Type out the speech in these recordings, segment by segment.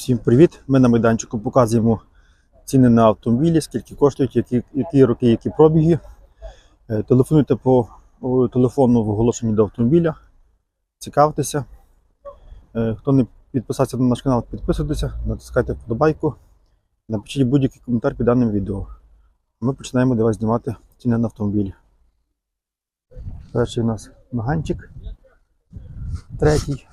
Всім привіт! Ми на майданчику показуємо ціни на автомобілі, скільки коштують, які, які роки, які пробіги. Е, Телефонуйте по телефону в оголошенні до автомобіля, цікавтеся. Е, Хто не підписався на наш канал, підписуйтеся, натискайте вподобайку, напишіть будь-який коментар під даним відео. Ми починаємо для вас знімати ціни на автомобілі. Перший у нас маганчик, третій.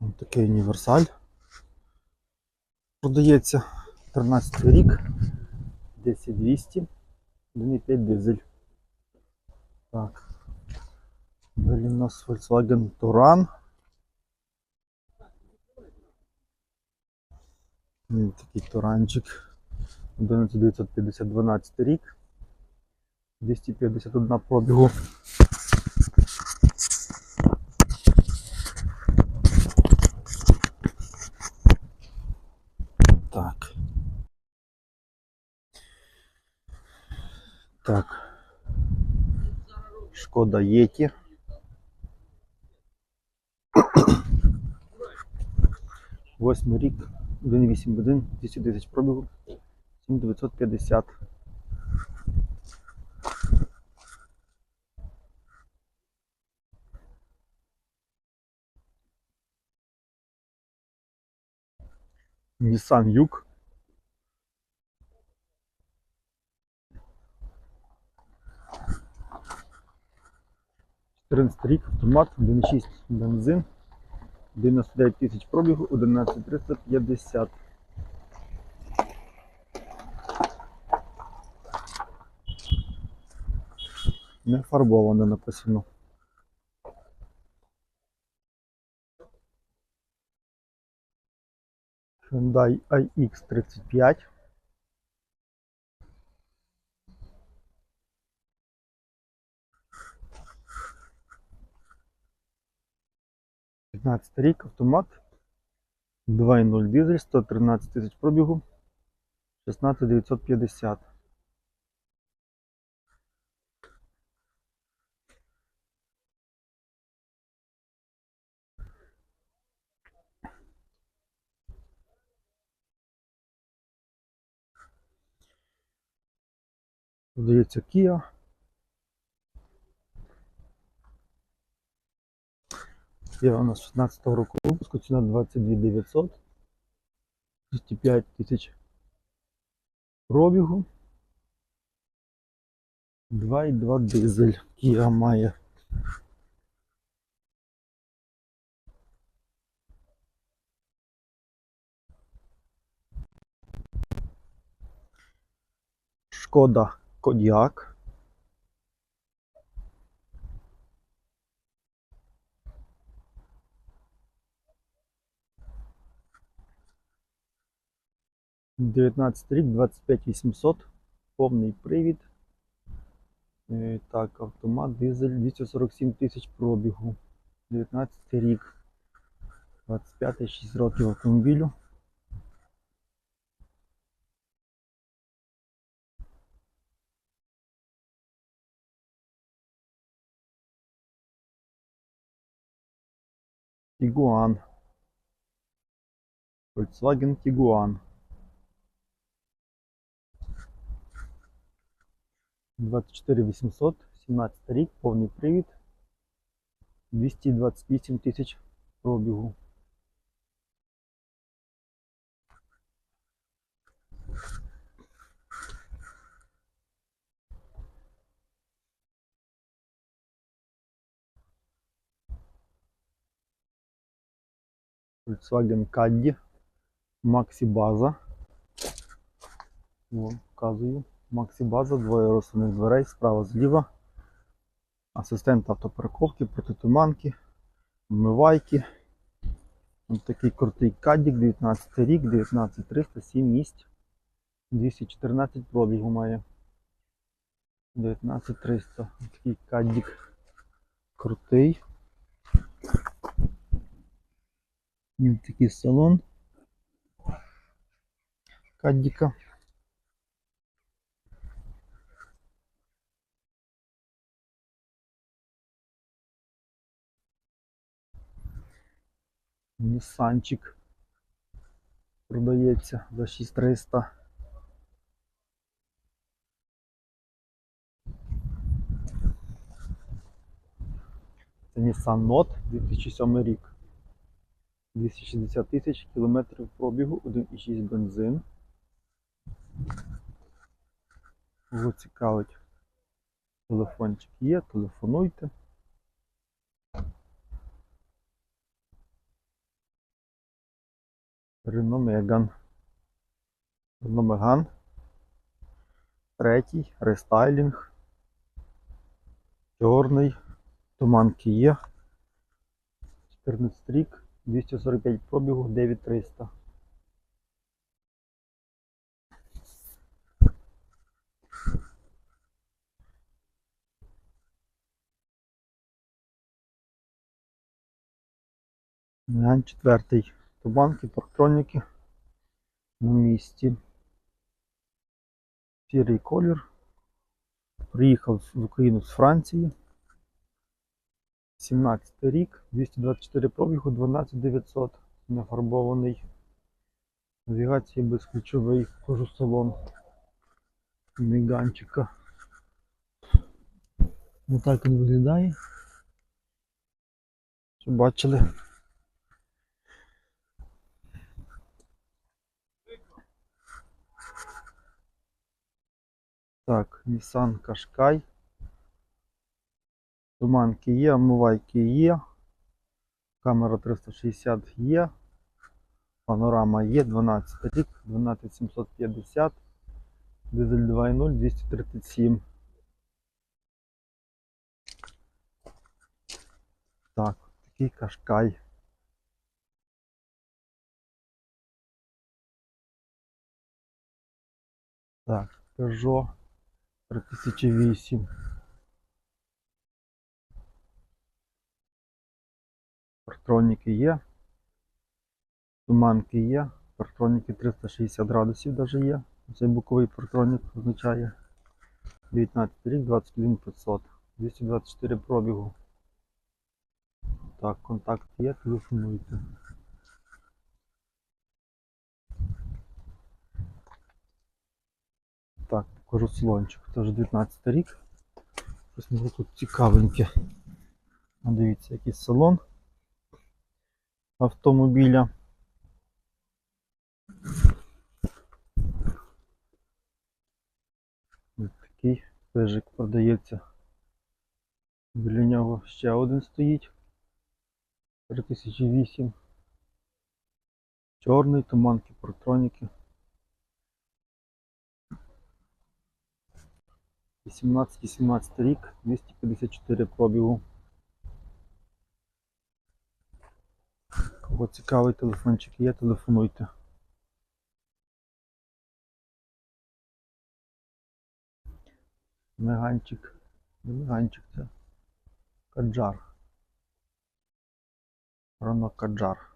Ось такий універсаль. Продається 13 рік, 10200, 1,5 дизель. Так. Далі у нас Volkswagen Touran. Такий туранчик. 11950 12 рік. 251 пробігу. Так. Так. Шкода Єті. Восьмий рік, 181, 200 тисяч пробігу, 7950. Nissan Юг. 14 рік, автомат, 1.6 бензин, 99 тисяч пробігу, 11350. Не фарбовано написано. Hyundai iX35. П'ятнадцятий рік, автомат. 2.0 дизель, 113 тисяч пробігу, 16950. Здається, Kia. Kia у нас 16 року випуску, ціна 22 900. 205 тисяч пробігу. 2,2 дизель. Kia має. Шкода Кодіак. Дев'ятнадцятий рік, 25 800, повний привід. Так, автомат, дизель, 247 тисяч пробігу. 19 рік, 25 6 років автомобілю. Тигуан. Volkswagen Tiguan. 24 800, 17 рік, повний привід. 228 тисяч пробігу. Volkswagen Caddy. Maxi База. О, показую. Максі База, двоє розсувних дверей, справа зліва. Асистент автопарковки, протитуманки, вмивайки. Ось такий крутий кадік, 19 рік, 19300, 7 місць. 214 пробігу має. 19300. Такий кадік крутий. Ось такий салон. Кадіка. Нісанчик продається за 6300. Це Nissan Note 2007 рік. 260 тисяч кілометрів пробігу, 1,6 бензин. Кого цікавить. Телефончик є, телефонуйте. Renault Megane. Renault Megane. Третій, рестайлінг. Чорний. Туманки є. 14 рік, 245 пробігу, 9300. Megane четвертий. Туманки, парктроніки на місці. Сірий колір. Приїхав в Україну з Франції. 17 рік, 224 пробігу, 12900. Нафарбований. Навігація безключовий, кожу салон. Міганчика. Ну так він виглядає. Що бачили? Так, Nissan Qashqai. Туманки є, омивайки є. Камера 360 є. Панорама є, 12 рік, 12750. Дизель 2.0, 237. Так, такий кашкай. Так, Peugeot 3008. Партроніки є. Туманки є. Партроніки 360 градусів навіть є. Цей боковий партронік означає 19 рік, 21 500. 224 пробігу. Так, контакт є, телефонуйте. Так, покажу салончик. Теж 19 рік. Щось може тут цікавеньке. Дивіться, який салон автомобіля. Ось такий пежик продається. Біля нього ще один стоїть. 3008. Чорний, туманки, протроніки. 18-17 рік, 254 пробігу. Кого цікавий телефончик є, телефонуйте. Меганчик. Не Меганчик це. Каджар. Рано Каджар.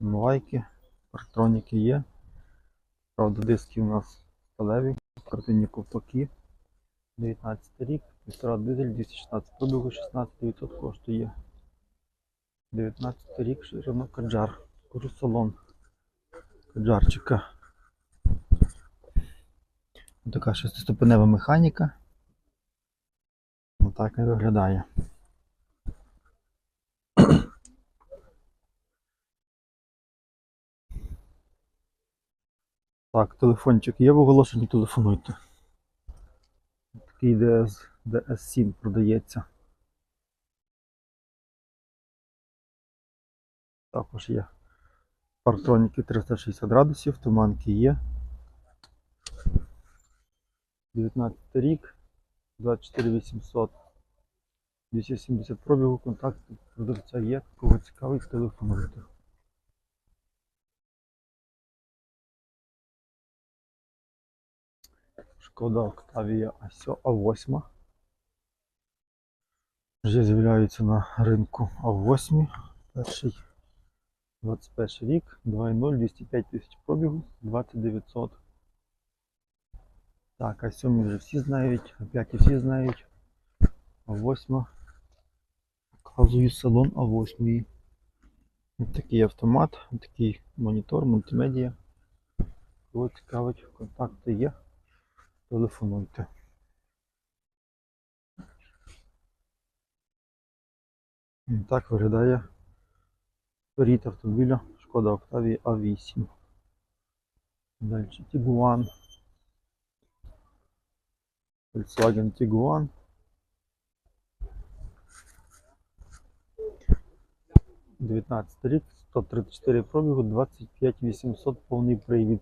Млайки, партроніки є. Правда, диски у нас сталеві, картинні ковпаки. 19 рік, 1,5 дизель, 216 пробігу, 16 900 коштує. 19 рік, ширина Каджар. Кажу салон Каджарчика. Така шестиступенева механіка. Ось так і виглядає. Так, телефончик є в оголошенні, телефонуйте. Такий DS, DS7 продається. Також є парктроніки 360 градусів, туманки є. 19 рік, 24800, 270 пробігу, контакт продавця є, кого цікавить, телефонуйте. Шкода Октавія Асьо А8. Вже з'являються на ринку А8. Перший 21 рік, 2.0, 205 тисяч пробігу, 2900. Так, а сьомі вже всі знають, а п'яті всі знають. А восьма. Показую салон А8. Ось Такий автомат, такий монітор, мультимедіа. Кого цікавить, контакти є. Телефонуйте. І Так виглядає перед автомобіля Шкода Octavia A8. Далі Tiguan. Volkswagen Tiguan. Дев'ятнадцятий рік, 134 пробігу, 25 800 повний привід.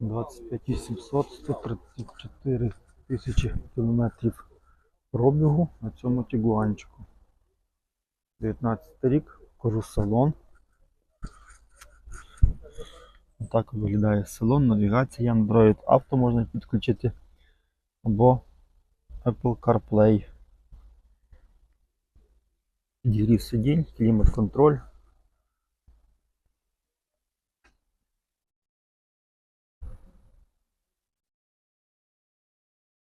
25 800, 134 тисячі кілометрів пробігу на цьому тігуанчику. 19 рік, кажу салон. Так виглядає салон, навігація, Android Auto можна підключити або Apple CarPlay. Підігрів сидінь, клімат контроль,